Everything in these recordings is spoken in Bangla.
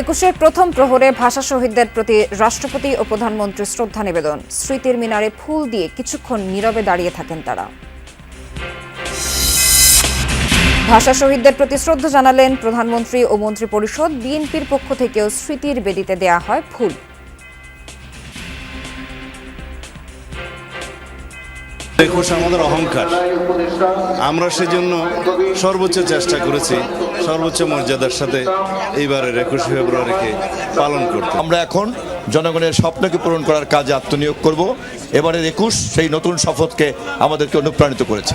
একুশের প্রথম প্রহরে ভাষা শহীদদের প্রতি রাষ্ট্রপতি ও প্রধানমন্ত্রী শ্রদ্ধা নিবেদন। স্মৃতির মিনারে ফুল দিয়ে কিছুক্ষণ নীরবে দাঁড়িয়ে থাকেন তারা। ভাষা শহীদদের প্রতি শ্রদ্ধা জানালেন প্রধানমন্ত্রী ও মন্ত্রী পরিষদ বিএনপির পক্ষ থেকেও স্মৃতির বেদিতে দেয়া হয় ফুল। একুশ আমাদের অহংকার। আমরা সেজন্য সর্বোচ্চ চেষ্টা করেছি সর্বোচ্চ মর্যাদার সাথে এইবারের একুশে ফেব্রুয়ারিকে পালন করতে। আমরা এখন জনগণের স্বপ্নকে পূরণ করার কাজে আত্মনিয়োগ করব। এবারের একুশ সেই নতুন শপথকে আমাদেরকে অনুপ্রাণিত করেছে।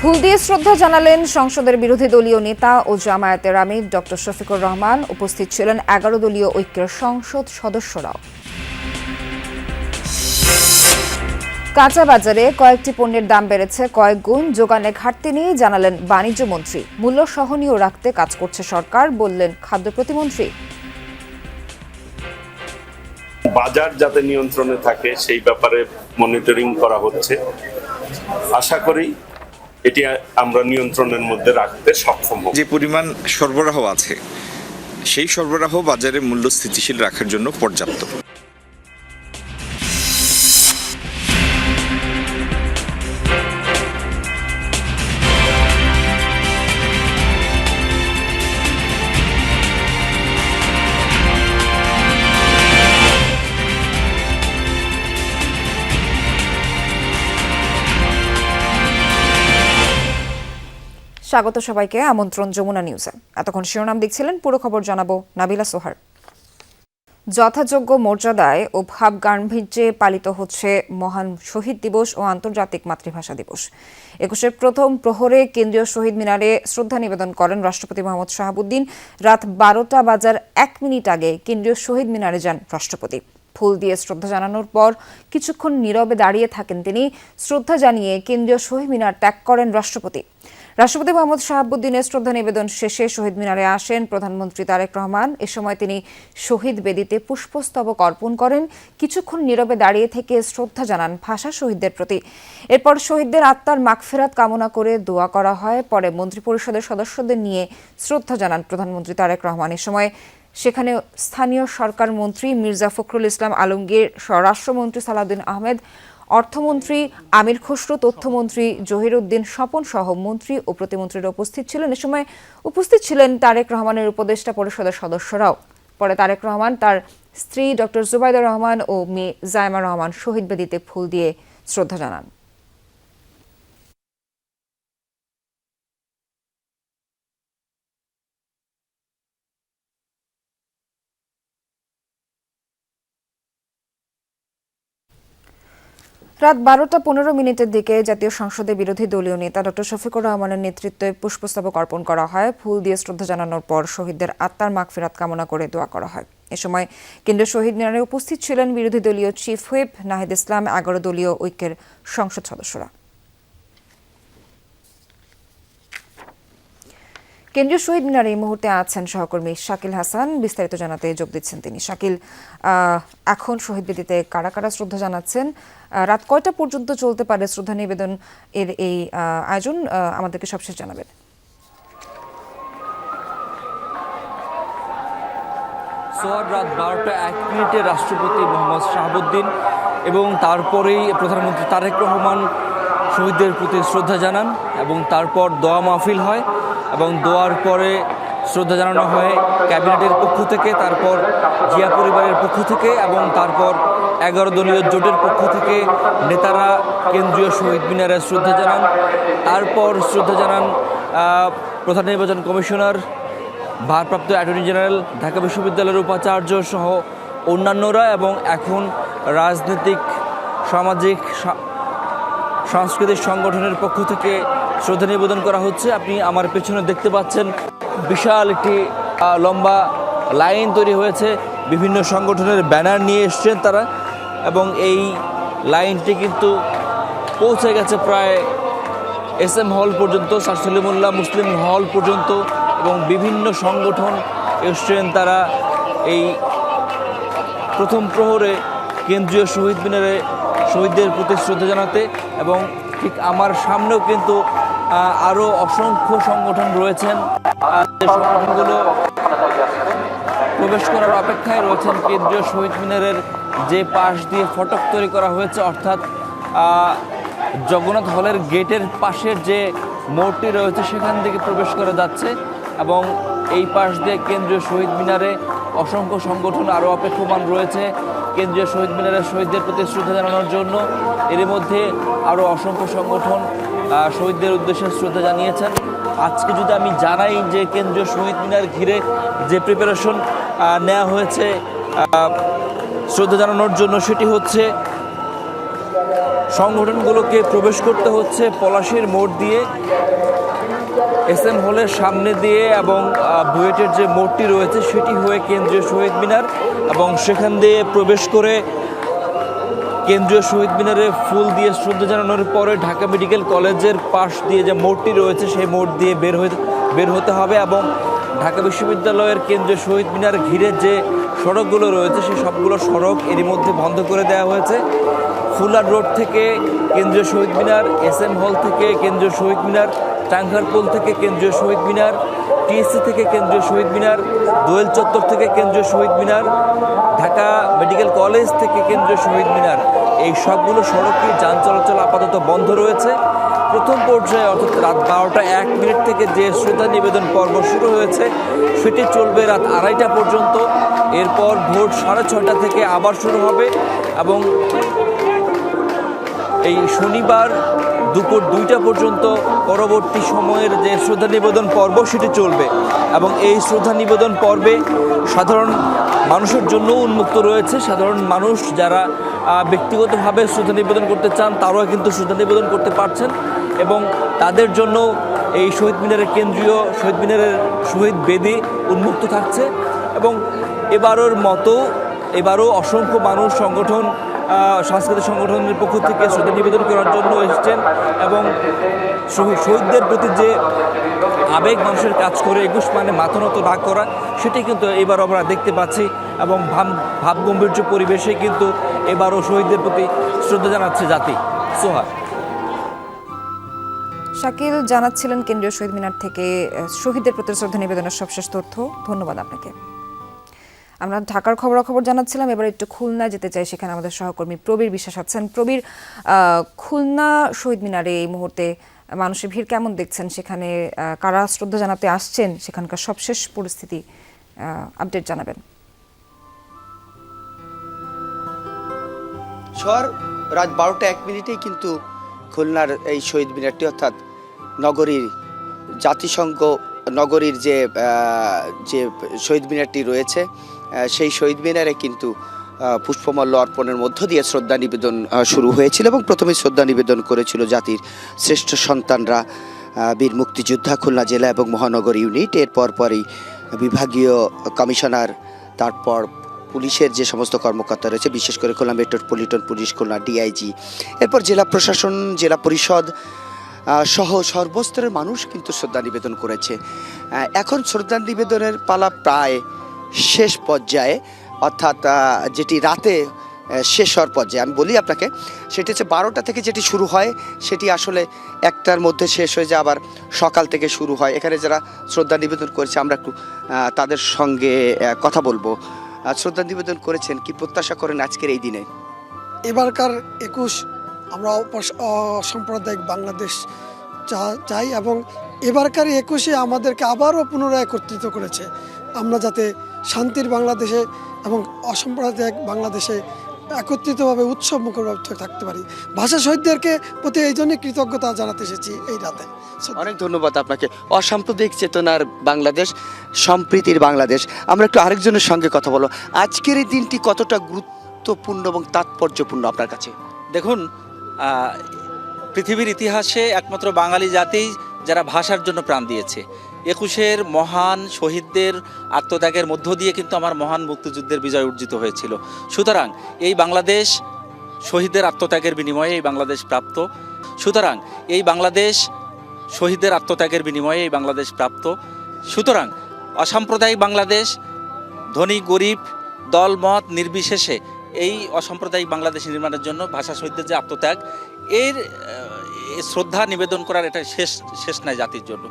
ফুল দিয়ে শ্রদ্ধা জানালেন সংসদের বিরোধী দলীয় নেতা ও জামায়াতের আমির ডক্টর শফিকুর রহমান। উপস্থিত ছিলেন এগারো দলীয় ঐক্যের সংসদ সদস্যরাও। কাঁচা বাজারে কয়েকটি পণ্যের দাম বেড়েছে কয়েক গুণ যোগানে ঘাটতি নিয়ে জানালেন বাণিজ্য মন্ত্রী। মূল্য সহনীয় রাখতে কাজ করছে সরকার বললেন খাদ্য প্রতিমন্ত্রী। বাজার যাতে নিয়ন্ত্রণে থাকে সেই ব্যাপারে মনিটরিং করা হচ্ছে। আশা করি এটি আমরা নিয়ন্ত্রণের মধ্যে রাখতে সক্ষম হব। যে পরিমাণ সরবরাহ আছে সেই সরবরাহ বাজারে মূল্য স্থিতিশীল রাখার জন্য পর্যাপ্ত। স্বাগত সবাইকে আমন্ত্রণ যমুনা নিউজে। এতক্ষণ শিরোনাম দেখছিলেন পুরো খবর জানাব নাবিলা সোহার। যথাযোগ্য মর্যাদায় ও ভাব গাম্ভীর্যে পালিত হচ্ছে মহান শহীদ দিবস ও আন্তর্জাতিক মাতৃভাষা দিবস। একুশের প্রথম প্রহরে কেন্দ্রীয় শহীদ মিনারে শ্রদ্ধা নিবেদন করেন রাষ্ট্রপতি মোহাম্মদ শাহাবুদ্দিন। রাত বারোটা বাজার এক মিনিট আগে কেন্দ্রীয় শহীদ মিনারে যান রাষ্ট্রপতি। ফুল দিয়ে শ্রদ্ধা জানানোর পর কিছুক্ষণ নীরবে দাঁড়িয়ে থাকেন তিনি। শ্রদ্ধা জানিয়ে কেন্দ্রীয় শহীদ মিনার ত্যাগ করেন রাষ্ট্রপতি। রাষ্ট্রপতি মোহাম্মদ শাহাবুদ্দিনের শ্রদ্ধা নিবেদন শেষে শহীদ মিনারে আসেন প্রধানমন্ত্রী তারেক রহমান। এ সময় তিনি শহীদ বেদিতে পুষ্পস্তবক অর্পণ করেন। কিছুক্ষণ নীরবে দাঁড়িয়ে থেকে শ্রদ্ধা জানান ভাষা শহীদদের প্রতি। এরপর শহীদদের আত্মার মাগফেরাত কামনা করে দোয়া করা হয়। পরে মন্ত্রিপরিষদের সদস্যদের নিয়ে শ্রদ্ধা জানান প্রধানমন্ত্রী তারেক রহমান। এ সময় সেখানে স্থানীয় সরকার মন্ত্রী মির্জা ফখরুল ইসলাম আলমগীর, স্বরাষ্ট্রমন্ত্রী সালাউদ্দিন আহমেদ অর্থমন্ত্রী আমির খসরু, তথ্যমন্ত্রী জহির উদ্দিন স্বপন সহ মন্ত্রী ও প্রতিমন্ত্রীরা উপস্থিত ছিলেন। এ সময় উপস্থিত ছিলেন তারেক রহমানের উপদেষ্টা পরিষদের সদস্যরাও। পরে তারেক রহমান তার স্ত্রী ডক্টর জুবাইদা রহমান ও মেয়ে জায়মা রহমান শহীদ বেদিতে ফুল দিয়ে শ্রদ্ধা জানান। রাত বারোটা পনেরো মিনিটের দিকে জাতীয় সংসদে বিরোধী দলীয় নেতা ডক্টর শফিকুর রহমানের নেতৃত্বে পুষ্পস্তবক অর্পণ করা হয়। ফুল দিয়ে শ্রদ্ধা জানানোর পর শহীদদের আত্মার মাগফিরাত কামনা করে দোয়া করা হয়। এ সময় কেন্দ্রীয় শহীদ মিনারে উপস্থিত ছিলেন বিরোধী দলীয় চিফ হুইপ, নাহিদ ইসলাম, এগারো দলীয় ঐক্যের সংসদ সদস্যরা। কেন্দ্রীয় শহীদ মিনারে এই মুহূর্তে আছেন সহকর্মী শাকিল হাসান। বিস্তারিত জানাতে যোগ দিচ্ছেন তিনি। শাকিল এখন শহীদ বেদিতে কারা কারা শ্রদ্ধা জানাচ্ছেন? রাত কয়টা পর্যন্ত চলতে পারে শ্রদ্ধা নিবেদন এর এই আয়োজন? আমাদেরকে সবশেষ জানাবেন। সোয়ার রাত বারোটা এক মিনিটে রাষ্ট্রপতি মোহাম্মদ শাহাবুদ্দিন এবং তারপরেই প্রধানমন্ত্রী তারেক রহমান শহীদদের প্রতি শ্রদ্ধা জানান এবং তারপর দোয়া মাহফিল হয়। এবং দোয়ার পরে শ্রদ্ধা জানানো হয় ক্যাবিনেটের পক্ষ থেকে, তারপর জিয়া পরিবারের পক্ষ থেকে এবং তারপর এগারো দলীয় জোটের পক্ষ থেকে নেতারা কেন্দ্রীয় শহীদ মিনারে শ্রদ্ধা জানান। তারপর শ্রদ্ধা জানান প্রধান নির্বাচন কমিশনার, ভারপ্রাপ্ত অ্যাটর্নি জেনারেল, ঢাকা বিশ্ববিদ্যালয়ের উপাচার্য সহ অন্যান্যরা এবং এখন রাজনৈতিক, সামাজিক সাংস্কৃতিক সংগঠনের পক্ষ থেকে শ্রদ্ধা নিবেদন করা হচ্ছে। আপনি আমার পেছনে দেখতে পাচ্ছেন বিশাল একটি লম্বা লাইন তৈরি হয়েছে। বিভিন্ন সংগঠনের ব্যানার নিয়ে এসছেন তারা এবং এই লাইনটি কিন্তু পৌঁছে গেছে প্রায় এস এম হল পর্যন্ত স্যার সলিমুল্লাহ মুসলিম হল পর্যন্ত এবং বিভিন্ন সংগঠন এসছেন তারা এই প্রথম প্রহরে কেন্দ্রীয় শহীদ মিনারে শহীদদের প্রতি শ্রদ্ধা জানাতে এবং ঠিক আমার সামনেও কিন্তু আরও অসংখ্য সংগঠন রয়েছেন। যে সংগঠনগুলো প্রবেশ করার অপেক্ষায় রয়েছেন, কেন্দ্রীয় শহীদ মিনারের যে পাশ দিয়ে ফটক তৈরি করা হয়েছে, অর্থাৎ জগন্নাথ হলের গেটের পাশের যে মোড়টি রয়েছে, সেখান থেকে প্রবেশ করা যাচ্ছে এবং এই পাশ দিয়ে কেন্দ্রীয় শহীদ মিনারে অসংখ্য সংগঠন আরও অপেক্ষমান রয়েছে। কেন্দ্রীয় শহীদ মিনারের শহীদদের প্রতি শ্রদ্ধা জানানোর জন্য এর মধ্যে আরও অসংখ্য সংগঠন শহীদদের উদ্দেশ্যে শ্রদ্ধা জানিয়েছেন। আজকে যদি আমি জানাই যে কেন্দ্রীয় শহীদ মিনার ঘিরে যে প্রিপারেশন নেওয়া হয়েছে শ্রদ্ধা জানানোর জন্য সেটি হচ্ছে সংগঠনগুলোকে প্রবেশ করতে হচ্ছে পলাশির মোড় দিয়ে। এস এম হলের সামনে দিয়ে এবং বুয়েটের যে মোড়টি রয়েছে সেটি হয়ে কেন্দ্রীয় শহীদ মিনার এবং সেখান দিয়ে প্রবেশ করে কেন্দ্রীয় শহীদ মিনারে ফুল দিয়ে শ্রদ্ধা জানানোর পরে ঢাকা মেডিকেল কলেজের পাশ দিয়ে যে মোড়টি রয়েছে সেই মোড় দিয়ে বের হয়ে, বের হতে হবে এবং ঢাকা বিশ্ববিদ্যালয়ের কেন্দ্রীয় শহীদ মিনার ঘিরে যে সড়কগুলো রয়েছে সেই সবগুলো সড়ক এরই মধ্যে বন্ধ করে দেওয়া হয়েছে। ফুলার রোড থেকে কেন্দ্রীয় শহীদ মিনার এস এম হল থেকে কেন্দ্রীয় শহীদ মিনার টাঙ্গারপুল থেকে কেন্দ্রীয় শহীদ মিনার, টিএসসি থেকে কেন্দ্রীয় শহীদ মিনার, দোয়েল চত্বর থেকে কেন্দ্রীয় শহীদ মিনার, ঢাকা মেডিকেল কলেজ থেকে কেন্দ্রীয় শহীদ মিনার। এই সবগুলো সড়কে যান চলাচল আপাতত বন্ধ রয়েছে। প্রথম পর্যায়ে অর্থাৎ রাত বারোটা এক মিনিট থেকে যে শ্রদ্ধা নিবেদন পর্ব শুরু হয়েছে, সেটি চলবে রাত আড়াইটা পর্যন্ত। এরপর ভোর সাড়ে ছয়টা থেকে আবার শুরু হবে এবং এই শনিবার দুপুর দুইটা পর্যন্ত পরবর্তী সময়ের যে শ্রদ্ধা নিবেদন পর্ব সেটি চলবে এবং এই শ্রদ্ধা নিবেদন পর্বে সাধারণ মানুষের জন্য উন্মুক্ত রয়েছে। সাধারণ মানুষ যারা ব্যক্তিগতভাবে শ্রদ্ধা নিবেদন করতে চান, তারাও কিন্তু শ্রদ্ধা নিবেদন করতে পারছেন এবং তাদের জন্য এই শহীদ মিনারের কেন্দ্রীয় শহীদ মিনারের শহীদ বেদি উন্মুক্ত থাকছে এবং এবারের মতো এবারও অসংখ্য মানুষ, সংগঠন সাংস্কৃতিক সংগঠনের পক্ষ থেকে শ্রদ্ধা নিবেদন করার জন্য এসেছেন এবং শহী- শহীদদের প্রতি যে আবেগ মানুষের কাজ করে, একুশ মানে মাথা নত না করা, সেটি কিন্তু এবার আমরা দেখতে পাচ্ছি এবং ভাব, ভাবগম্ভীর্য পরিবেশে কিন্তু এবারও শহীদদের প্রতি শ্রদ্ধা জানাচ্ছে জাতি। সোহা শাকিল, জানাচ্ছিলেন কেন্দ্রীয় শহীদ মিনার থেকে শহীদদের প্রতি শ্রদ্ধা নিবেদনের সবশেষ তথ্য। ধন্যবাদ আপনাকে। আমরা ঢাকার খবরাখবর জানাচ্ছিলাম, এবার একটু খুলনা যেতে চাই। সেখানে আমাদের সহকর্মী প্রবীর বিশ্বাস আছেন। প্রবীর খুলনা শহীদ মিনারে এই মুহূর্তে মানুষের ভিড় কেমন দেখছেন? সেখানে কারা শ্রদ্ধা জানাতে আসছেন? সেখানকার সবশেষ পরিস্থিতি আপডেট জানাবেন। শহর রাত বারোটা এক মিনিটেই কিন্তু খুলনার এই শহীদ মিনারটি, অর্থাৎ নগরীর জাতিসংঘ, নগরীর যে যে শহীদ মিনারটি রয়েছে সেই শহীদ মিনারে কিন্তু পুষ্পমাল্য অর্পণের মধ্য দিয়ে শ্রদ্ধা নিবেদন শুরু হয়েছিল এবং প্রথমে শ্রদ্ধা নিবেদন করেছিল জাতির শ্রেষ্ঠ সন্তানরা বীর মুক্তিযোদ্ধা, খুলনা জেলা এবং মহানগর ইউনিট। এরপর পরই বিভাগীয় কমিশনার, তারপর পুলিশের যে সমস্ত কর্মকর্তা রয়েছে, বিশেষ করে Khulna metropolitan police, Khulna DIG. এরপর জেলা প্রশাসন, জেলা পরিষদ সহ সর্বস্তরের মানুষ কিন্তু শ্রদ্ধা নিবেদন করেছে। এখন শ্রদ্ধা নিবেদনের পালা প্রায় শেষ পর্যায়ে, অর্থাৎ যেটি রাতে শেষ হওয়ার পর্যায়ে, আমি বলি আপনাকে, সেটি হচ্ছে বারোটা থেকে যেটি শুরু হয়, সেটি আসলে একটার মধ্যে শেষ হয়ে যায়, আবার সকাল থেকে শুরু হয়। এখানে যারা শ্রদ্ধা নিবেদন করেছে, আমরা একটু তাদের সঙ্গে কথা বলব। শ্রদ্ধা নিবেদন করেছেন, কি প্রত্যাশা করেন আজকের এই দিনে? এবারকার একুশ, আমরা অসাম্প্রদায়িক বাংলাদেশ চাই এবং এবারকার একুশে আমাদেরকে আবারও পুনরায় একত্রিত করেছে। আমরা যাতে শান্তির বাংলাদেশে এবং অসাম্প্রদায়িক বাংলাদেশে একত্রিতভাবে উৎসব মুখরভাবে থাকতে পারি। ভাষা শহীদদেরকে প্রতি এই জন্য কৃতজ্ঞতা জানাতে এসেছি এই রাতে। অনেক ধন্যবাদ আপনাকে। অসাম্প্রদায়িক চেতনার বাংলাদেশ সম্প্রীতির বাংলাদেশ। আমরা একটু আরেকজনের সঙ্গে কথা বলো আজকের এই দিনটি কতটা গুরুত্বপূর্ণ এবং তাৎপর্যপূর্ণ আপনার কাছে? দেখুন আহ, পৃথিবীর ইতিহাসে একমাত্র বাঙালি জাতি যারা ভাষার জন্য প্রাণ দিয়েছে। একুশের মহান শহীদদের আত্মত্যাগের মধ্য দিয়ে কিন্তু আমার মহান মুক্তিযুদ্ধের বিজয় অর্জিত হয়েছিল। সুতরাং এই বাংলাদেশ শহীদদের আত্মত্যাগের বিনিময়ে এই বাংলাদেশ প্রাপ্ত। সুতরাং এই বাংলাদেশ শহীদদের আত্মত্যাগের বিনিময়ে এই বাংলাদেশ প্রাপ্ত। সুতরাং অসাম্প্রদায়িক বাংলাদেশ, ধনী, গরিব দলমত নির্বিশেষে এই অসাম্প্রদায়িক বাংলাদেশ নির্মাণের জন্য ভাষা শহীদদের যে আত্মত্যাগ, এর শ্রদ্ধা নিবেদন করার এটা শেষ শেষ নাই জাতির জন্য।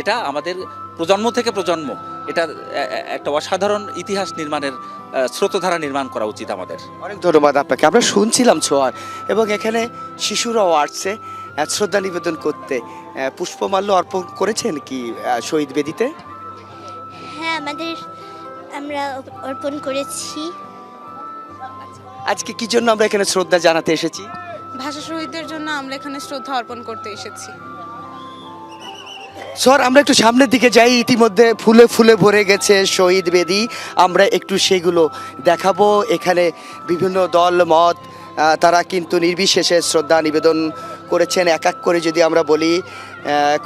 এটা আমাদের প্রজন্ম থেকে প্রজন্ম। এটা একটা অসাধারণ ইতিহাস নির্মাণের স্রোতধারা নির্মাণ করা উচিত আমাদের। অনেক ধন্যবাদ আপনাকে। আমরা শুনছিলাম ছোঁয়ার এবং এখানে শিশুরাও আসছে শ্রদ্ধা নিবেদন করতে। পুষ্পমাল্য অর্পণ করেছেন কি শহীদ বেদিতে? হ্যাঁ আমাদের আমরা অর্পণ করেছি। আজকে কি জন্য আমরা এখানে শ্রদ্ধা জানাতে এসেছি? ভাষা শহীদদের জন্য আমরা এখানে শ্রদ্ধা অর্পণ করতে এসেছি। স্যার, আমরা একটু সামনের দিকে যাই। ইতিমধ্যে ফুলে ফুলে ভরে গেছে শহীদ বেদি। আমরা একটু সেগুলো দেখাবো। এখানে বিভিন্ন দল, মত তারা কিন্তু নির্বিশেষে শ্রদ্ধা নিবেদন করেছেন। এক এক করে যদি আমরা বলি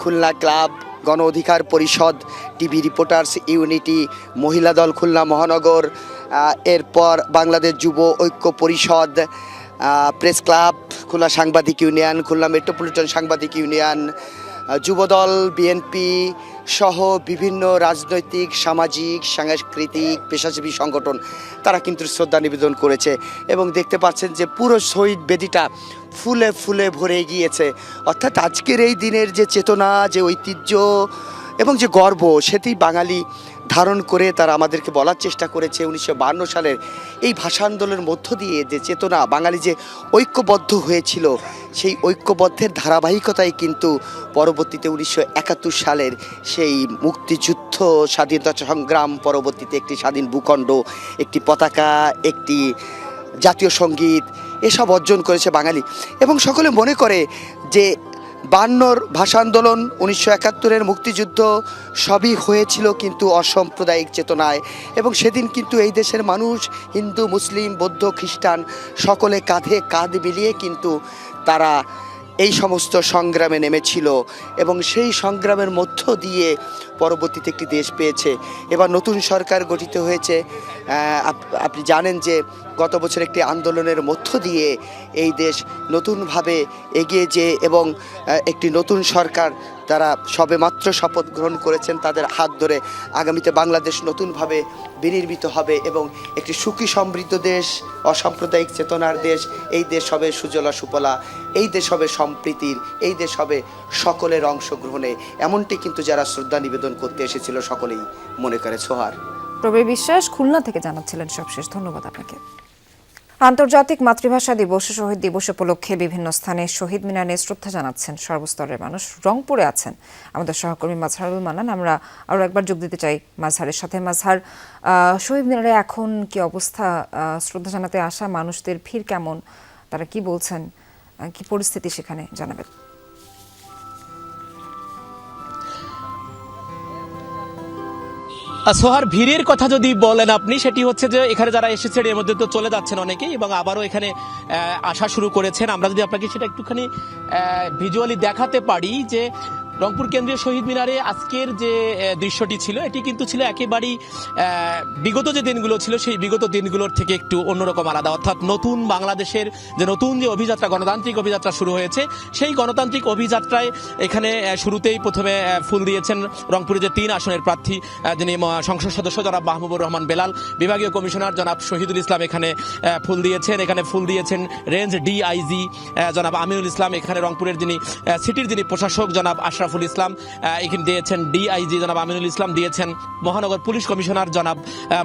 খুলনা ক্লাব, গণ অধিকার পরিষদ, টিভি রিপোর্টার্স ইউনিটি, মহিলা দল, খুলনা মহানগর এরপর বাংলাদেশ যুব ঐক্য পরিষদ প্রেস ক্লাব, খুলনা সাংবাদিক ইউনিয়ন, খুলনা মেট্রোপলিটন সাংবাদিক ইউনিয়ন যুবদল বিএনপি সহ বিভিন্ন রাজনৈতিক, সামাজিক, সাংস্কৃতিক, পেশাজীবী সংগঠন, তারা কিন্তু শ্রদ্ধা নিবেদন করেছে এবং দেখতে পাচ্ছেন যে পুরো শহীদ বেদিটা ফুলে ফুলে ভরে গিয়েছে। অর্থাৎ আজকের এই দিনের যে চেতনা, যে ঐতিহ্য এবং যে গর্ব, সেটি বাঙালি ধারণ করে তারা আমাদেরকে বলার চেষ্টা করেছে উনিশশো সালের এই ভাষা আন্দোলনের মধ্য দিয়ে যে চেতনা বাঙালি যে ঐক্যবদ্ধ হয়েছিল, সেই ঐক্যবদ্ধের ধারাবাহিকতায় কিন্তু পরবর্তীতে উনিশশো একাত্তর সালের সেই মুক্তিযুদ্ধ স্বাধীনতা সংগ্রাম পরবর্তীতে একটি স্বাধীন ভূখণ্ড, একটি পতাকা, একটি জাতীয় সংগীত, এসব অর্জন করেছে বাঙালি। এবং সকলে মনে করে যে বান্নর ভাষা আন্দোলন উনিশশো একাত্তরের মুক্তিযুদ্ধ সবই হয়েছিল কিন্তু অসাম্প্রদায়িক চেতনায়। এবং সেদিন কিন্তু এই দেশের মানুষ, হিন্দু, মুসলিম, বৌদ্ধ, খ্রিস্টান, সকলে কাঁধে কাঁধ মিলিয়ে কিন্তু তারা এই সমস্ত সংগ্রামে নেমেছিল। এবং সেই সংগ্রামের মধ্য দিয়ে পরবর্তীতে একটি দেশ পেয়েছে। এবার নতুন সরকার গঠিত হয়েছে। আপ- আপনি জানেন যে গত বছর একটি আন্দোলনের মধ্য দিয়ে এই দেশ নতুনভাবে এগিয়ে যে এবং একটি নতুন সরকার তারা সবেমাত্র শপথ গ্রহণ করেছেন, তাদের হাত ধরে আগামীতে বাংলাদেশ নতুনভাবে বিনির্মিত হবে এবং একটি সুখী সমৃদ্ধ দেশ, অসাম্প্রদায়িক চেতনার দেশ, এই দেশ হবে সুজলা সুফলা এই দেশ হবে সম্প্রীতির, এই দেশ হবে সকলের অংশগ্রহণে। এমনটি কিন্তু যারা শ্রদ্ধা নিবেদন করতে এসেছিল সকলেই মনে করে সোহার প্রবীর বিশ্বাস খুলনা থেকে জানাচ্ছিলেন সবশেষ ধন্যবাদ আপনাকে। আন্তর্জাতিক মাতৃভাষা দিবস শহীদ দিবস উপলক্ষে বিভিন্ন স্থানে শহীদ মিনারে শ্রদ্ধা জানাচ্ছেন সর্বস্তরের মানুষ। রংপুরে আছেন আমাদের সহকর্মী মাজহারুল মানান আমরা আরও একবার যোগ দিতে চাই মাজহারের সাথে। মাজহার আহ, শহীদ মিনারে এখন কি অবস্থা? শ্রদ্ধা জানাতে আসা মানুষদের ভিড় কেমন? তারা কি বলছেন? কি পরিস্থিতি সেখানে জানাবেন? সোহার ভিড়ের কথা যদি বলেন আপনি, সেটি হচ্ছে যে এখানে যারা এসেছেন, এর মধ্যে তো চলে যাচ্ছেন অনেকেই এবং আবারও এখানে আসা শুরু করেছেন। আমরা যদি আপনাকে সেটা একটুখানি ভিজুয়ালি দেখাতে পারি যে রংপুর কেন্দ্রীয় শহীদ মিনারে আজকের যে দৃশ্যটি ছিল, এটি কিন্তু ছিল একেবারেই বিগত যে দিনগুলো ছিল, সেই বিগত দিনগুলোর থেকে একটু অন্যরকম আলাদা। অর্থাৎ নতুন বাংলাদেশের যে নতুন যে অভিযাত্রা, গণতান্ত্রিক অভিযাত্রা শুরু হয়েছে, সেই গণতান্ত্রিক অভিযাত্রায় এখানে শুরুতেই প্রথমে ফুল দিয়েছেন রংপুরে যে তিন আসনের প্রার্থী যিনি সংসদ সদস্য জনাব মাহবুবুর রহমান বেলাল, বিভাগীয় কমিশনার জনাব শহীদুল ইসলাম এখানে ফুল দিয়েছেন, এখানে ফুল দিয়েছেন রেঞ্জ ডিআইজি জনাব আমিনুল ইসলাম, এখানে রংপুরের যিনি সিটির যিনি প্রশাসক জনাব আশরাফুল ইসলাম এখানে দিয়েছেন ডিআইজি জনাব আমিনুল ইসলাম, দিয়েছেন মহানগর পুলিশ কমিশনার জনাব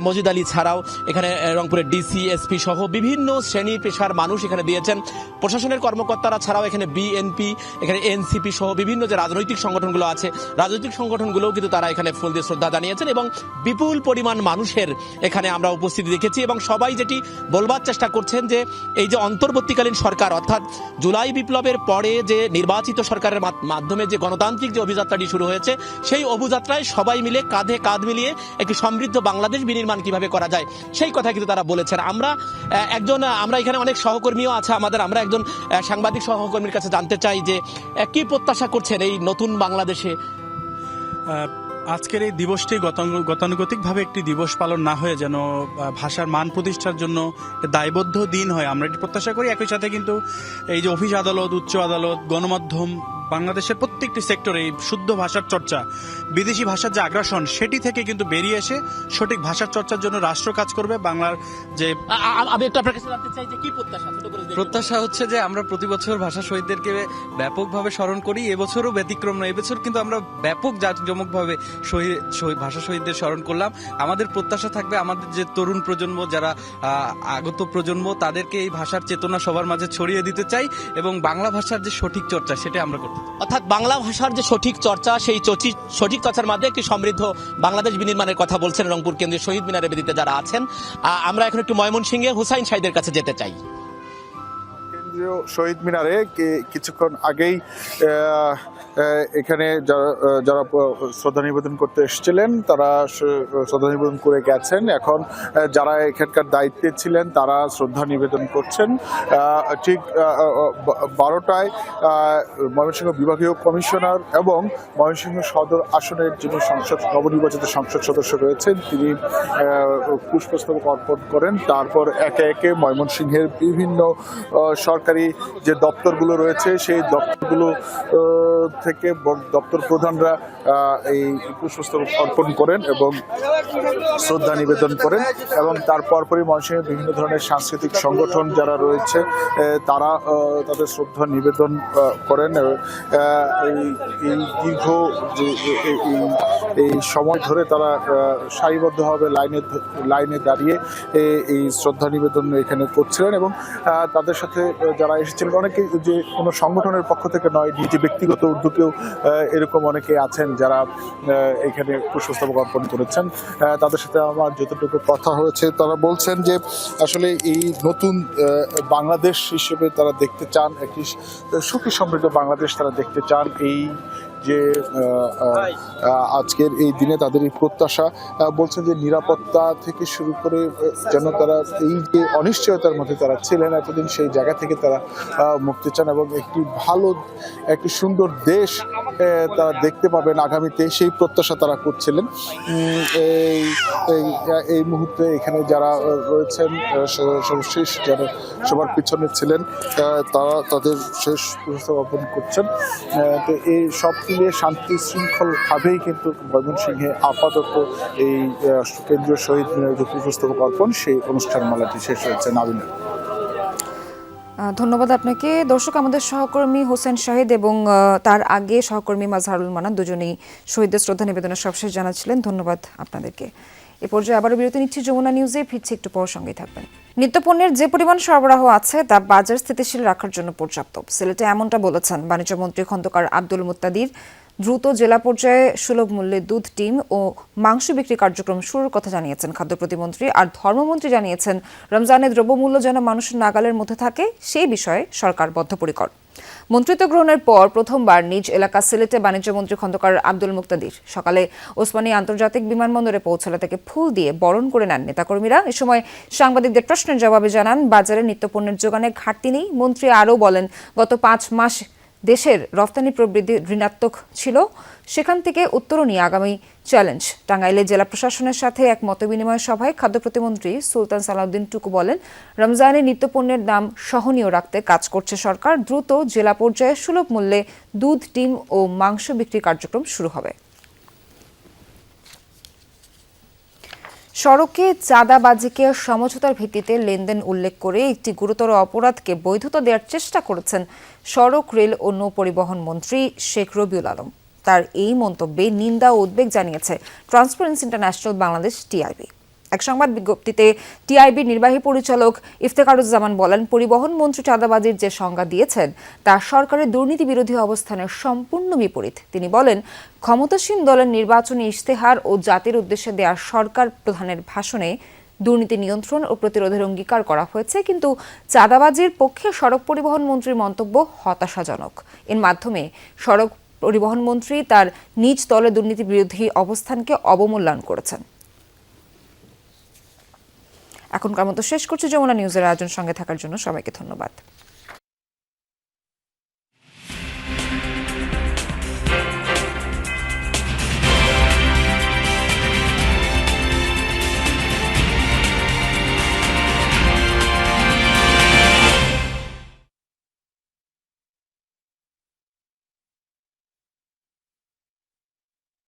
মজিদ আলী ছাড়াও এখানে রংপুরের ডিসি এসপি সহ বিভিন্ন শ্রেণি পেশার মানুষ এখানে দিয়েছেন। প্রশাসনের কর্মকর্তারা ছাড়াও এখানে বিএনপি এখানে এনসিপি সহ বিভিন্ন যে রাজনৈতিক সংগঠনগুলো আছে, রাজনৈতিক সংগঠনগুলোও কিন্তু তারা এখানে ফুল দিয়ে শ্রদ্ধা জানিয়েছেন এবং বিপুল পরিমাণ মানুষের এখানে আমরা উপস্থিতি দেখেছি এবং সবাই যেটি বলবার চেষ্টা করছেন যে এই যে অন্তর্বর্তীকালীন সরকার, অর্থাৎ জুলাই বিপ্লবের পরে যে নির্বাচিত সরকারের মাধ্যমে যে গণতান্ত্রিক যে অভিযাত্রাটি শুরু হয়েছে, সেই অভিযাত্রায় সবাই মিলে কাঁধে কাঁধ মিলিয়ে একটি সমৃদ্ধ বাংলাদেশ বিনির্মাণ কীভাবে করা যায়, সেই কথা কিন্তু তারা বলেছেন। আমরা একজন আমরা এখানে অনেক সহকর্মীও আছে আমাদের, আমরা একজন সাংবাদিক সহকর্মীর কাছে জানতে চাই যে কি প্রত্যাশা করছেন এই নতুন বাংলাদেশে? আজকের এই দিবসটি গতানু- গতানুগতিকভাবে একটি দিবস পালন না হয়ে যেন ভাষার মান প্রতিষ্ঠার জন্য দায়বদ্ধ দিন হয়, আমরা এটি প্রত্যাশা করি। একই সাথে কিন্তু এই যে অফিস আদালত, উচ্চ আদালত, গণমাধ্যম বাংলাদেশের প্রত্যেকটি সেক্টরে এই শুদ্ধ ভাষার চর্চা বিদেশি ভাষার যে আগ্রাসন সেটি থেকে কিন্তু বেরিয়ে এসে সঠিক ভাষার চর্চার জন্য রাষ্ট্র কাজ করবে বাংলার যে আমি একটু আপনার কাছে জানতে চাই যে কি প্রত্যাশা? ছোট করে প্রত্যাশা হচ্ছে যে আমরা প্রতি বছর ভাষা শহীদদেরকে ব্যাপকভাবে স্মরণ করি এবছরও ব্যতিক্রম নয়। এবছর কিন্তু আমরা ব্যাপক জাঁকজমকভাবে শহীদ শহীদ- ভাষা শহীদদের স্মরণ করলাম। আমাদের প্রত্যাশা থাকবে আমাদের যে তরুণ প্রজন্ম যারা আগত প্রজন্ম তাদেরকে এই ভাষার চেতনা সবার মাঝে ছড়িয়ে দিতে চাই এবং বাংলা ভাষার যে সঠিক চর্চা সেটা আমরা করতে চাই। অর্থাৎ বাংলা ভাষার যে সঠিক চর্চা, সেই সঠিক চর্চার মাধ্যমে একটি সমৃদ্ধ বাংলাদেশ বিনির্মাণের কথা বলছেন রংপুর কেন্দ্রীয় শহীদ মিনারের বেদিতে যারা আছেন। আমরা এখন একটু ময়মনসিংহে হুসাইন সাইদের কাছে যেতে চাই। কেন্দ্রীয় শহীদ মিনারে কিছুক্ষণ আগেই এখানে যারা যারা শ্রদ্ধা নিবেদন করতে এসেছিলেন তারা শ্রদ্ধা নিবেদন করে গেছেন। এখন যারা এখানকার দায়িত্বে ছিলেন তারা শ্রদ্ধা নিবেদন করছেন। ঠিক বারোটায় ময়মনসিংহ বিভাগীয় কমিশনার এবং ময়মনসিংহ সদর আসনের যিনি সংসদ নবনির্বাচিত সংসদ সদস্য রয়েছেন তিনি পুষ্পস্তবক অর্পণ করেন। তারপর একে একে ময়মনসিংহের বিভিন্ন আহ, সরকারি যে দপ্তরগুলো রয়েছে, সেই দপ্তরগুলো থেকে দপ্তর প্রধানরা এই পুষ্পস্তবক অর্পণ করেন এবং শ্রদ্ধা নিবেদন করেন এবং তারপর পরই ময়মনসিংহের বিভিন্ন ধরনের সাংস্কৃতিক সংগঠন যারা রয়েছে তারা তাদের শ্রদ্ধা নিবেদন করেন। এই দীর্ঘ এই- সময় ধরে তারা সারিবদ্ধভাবে লাইনে লাইনে দাঁড়িয়ে এই শ্রদ্ধা নিবেদন এখানে করছিলেন এবং তাদের সাথে যারা এসেছিলেন অনেকে যে কোনো সংগঠনের পক্ষ থেকে নয় নিজে ব্যক্তিগত উদ্যোগেও এরকম অনেকে আছেন যারা এখানে পুষ্পস্তবক অর্পণ করেছেন। তাদের সাথে আমার যতটুকু কথা হয়েছে, তারা বলছেন যে আসলে এই নতুন বাংলাদেশ হিসেবে তারা দেখতে চান, একটি সুখী সমৃদ্ধ বাংলাদেশ তারা দেখতে চান। এই যে আজকের এই দিনে তাদের এই প্রত্যাশা বলছেন যে নিরাপত্তা থেকে শুরু করে যেন তারা এই যে অনিশ্চয়তার মধ্যে তারা ছিলেন এতদিন, সেই জায়গা থেকে তারা মুক্তি চান এবং একটি ভালো, একটি সুন্দর দেশ তারা দেখতে পাবেন আগামীতে, সেই প্রত্যাশা তারা করছিলেন। এই, এই- মুহূর্তে এখানে যারা রয়েছেন সর্বশেষ যারা সবার পিছনে ছিলেন তারা তাদের শেষ অর্পণ করছেন। তো এই সব মিলিয়ে শান্তি শৃঙ্খলভাবেই কিন্তু ময়মনসিংহে আপাতত এই কেন্দ্রীয় শহীদ মিনার যে পুষ্পস্তবক অর্পণ সেই অনুষ্ঠান মালাটি শেষ হয়েছে। নাবিনা আহ, ধন্যবাদ আপনাকে। দর্শক আমাদের সহকর্মী হোসেন শাহিদ এবং তার আগে সহকর্মী মাজহারুল মানা দুজনেই শহীদদের শ্রদ্ধা নিবেদনের সবশেষ জানাচ্ছিলেন। ধন্যবাদ আপনাদেরকে। এ পর্যায়ে আবারও বিরতি নিচ্ছি যমুনা নিউজে ফিরছি একটু পর সঙ্গে থাকবেন। নিত্যপণ্যের যে পরিমাণ সরবরাহ আছে, তা বাজার স্থিতিশীল রাখার জন্য পর্যাপ্ত। সিলেটে এমনটা বলেছেন বাণিজ্য মন্ত্রী খন্দকার আব্দুল মুত্তাদির। দ্রুত জেলা পর্যায়ে সুলভ মূল্যে দুধ, ডিম ও মাংস বিক্রি কার্যক্রম শুরুর কথা জানিয়েছেন খাদ্য প্রতিমন্ত্রী। আর ধর্মমন্ত্রী জানিয়েছেন রমজানের দ্রব্যমূল্য যেন মানুষের নাগালের মধ্যে থাকে, সেই বিষয়ে সরকার বদ্ধপরিকর। মন্ত্রিত্ব গ্রহণের পর প্রথমবার নিজ এলাকা সিলেটে বাণিজ্যমন্ত্রী খন্দকার আব্দুল মুক্তাদির। সকালে ওসমানী আন্তর্জাতিক বিমানবন্দরে পৌঁছালে তাকে ফুল দিয়ে বরণ করে নেন নেতাকর্মীরা। এ সময় সাংবাদিকদের প্রশ্নের জবাবে জানান, বাজারে নিত্যপণ্যের যোগানে ঘাটতি নেই। মন্ত্রী আরও বলেন, গত পাঁচ মাস দেশের রপ্তানি প্রবৃদ্ধি ঋণাত্মক ছিল। সেখান থেকে উত্তরণ আগামী চ্যালেঞ্জ। টাঙ্গাইলে জেলা প্রশাসনের সাথে এক মতবিনিময় সভায় খাদ্য প্রতিমন্ত্রী সুলতান সালাউদ্দিন টুকু বলেন, রমজানে নিত্যপণ্যের দাম সহনীয় রাখতে কাজ করছে সরকার। দ্রুত জেলা পর্যায়ে সুলভ মূল্যে দুধ, ডিম ও মাংস বিক্রি কার্যক্রম শুরু হবে। সড়কে চাঁদাবাজিকে সমঝোতার ভিত্তিতে লেনদেন উল্লেখ করে একটি গুরুতর অপরাধকে বৈধতা দেওয়ার চেষ্টা করেছেন সড়ক, রেল ও নৌ পরিবহন মন্ত্রী শেখ রবিউল আলম। তার এই মন্তব্যে নিন্দা ও উদ্বেগ জানিয়েছে ট্রান্সপারেন্সি ইন্টারন্যাশনাল বাংলাদেশ টিআইবি এক সংবাদ বিজ্ঞপ্তিতে টিআইবির নির্বাহী পরিচালক ইফতেখারুজ্জামান বলেন, পরিবহন মন্ত্রী চাঁদাবাজির যে সংজ্ঞা দিয়েছেন, তা সরকারের দুর্নীতি বিরোধী অবস্থানের সম্পূর্ণ বিপরীত। তিনি বলেন, ক্ষমতাসীন দলের নির্বাচনী ইশতেহার ও জাতির উদ্দেশ্যে দেয়া সরকার প্রধানের ভাষণে দুর্নীতি নিয়ন্ত্রণ ও প্রতিরোধের অঙ্গীকার করা হয়েছে, কিন্তু চাঁদাবাজির পক্ষে সড়ক পরিবহন মন্ত্রীর মন্তব্য হতাশাজনক। এর মাধ্যমে সড়ক পরিবহন মন্ত্রী তার নিজ দলে দুর্নীতি বিরোধী অবস্থানকে অবমূল্যায়ন করেছেন। এখনকার মতো শেষ করছি যমুনা নিউজের আয়োজন সঙ্গে থাকার জন্য সবাইকে ধন্যবাদ।